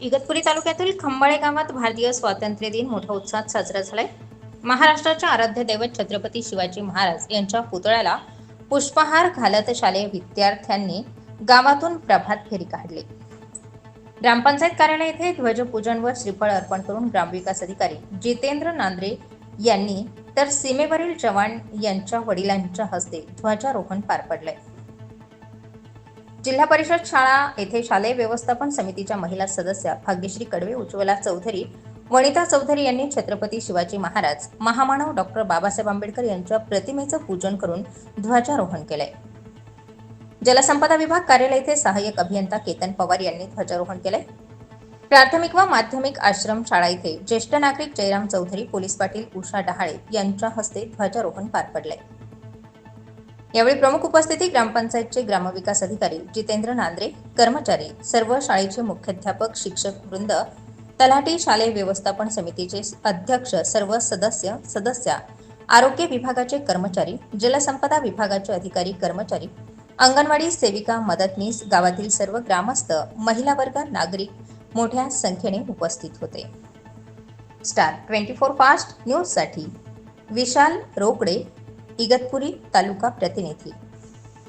इगतपुरी तालुक्यातील खंबाळे गावात भारतीय स्वातंत्र्य दिन मोठ्या उत्साहात साजरा झालाय. महाराष्ट्राच्या आराध्य दैवत छत्रपती शिवाजी महाराज यांच्या पुतळ्याला पुष्पहार घालत शालेय विद्यार्थ्यांनी गावातून प्रभात फेरी काढली. ग्रामपंचायत कार्यालय येथे ध्वजपूजन व श्रीफळ अर्पण करून ग्रामविकास अधिकारी जितेंद्र नांद्रे यांनी तर सीमेवरील जवान यांच्या वडिलांच्या हस्ते ध्वजारोहण पार पडले जिल्हा परिषद शाळा येथे शालेय व्यवस्थापन समितीच्या महिला सदस्या भाग्यश्री कडवे उज्ज्वला चौधरी वनिता चौधरी यांनी छत्रपती शिवाजी महाराज महामानव डॉक्टर बाबासाहेब आंबेडकर यांच्या प्रतिमेचं पूजन करून ध्वजारोहण केलंय. जलसंपदा विभाग कार्यालय येथे सहाय्यक अभियंता केतन पवार यांनी ध्वजारोहण केलंय. प्राथमिक व माध्यमिक आश्रम शाळा येथे ज्येष्ठ नागरिक जयराम चौधरी पोलीस पाटील उषा डहाळे यांच्या हस्ते ध्वजारोहण पार पडलंय. यावेळी प्रमुख उपस्थिती ग्रामपंचायतचे ग्रामविकास अधिकारी जितेंद्र नांद्रे कर्मचारी सर्व शाळेचे मुख्याध्यापक शिक्षक वृंद तलाठी शालेय व्यवस्थापन समितीचे अध्यक्ष सर्व सदस्य सदस्या आरोग्य विभागाचे कर्मचारी जलसंपदा विभागाचे अधिकारी कर्मचारी अंगणवाडी सेविका मदतनीस गावातील सर्व ग्रामस्थ महिला वर्ग नागरिक मोठ्या संख्येने उपस्थित होते. स्टार ट्वेंटी फोर फास्ट न्यूजसाठी विशाल रोकडे इगतपुरी तालुका प्रतिनिधी.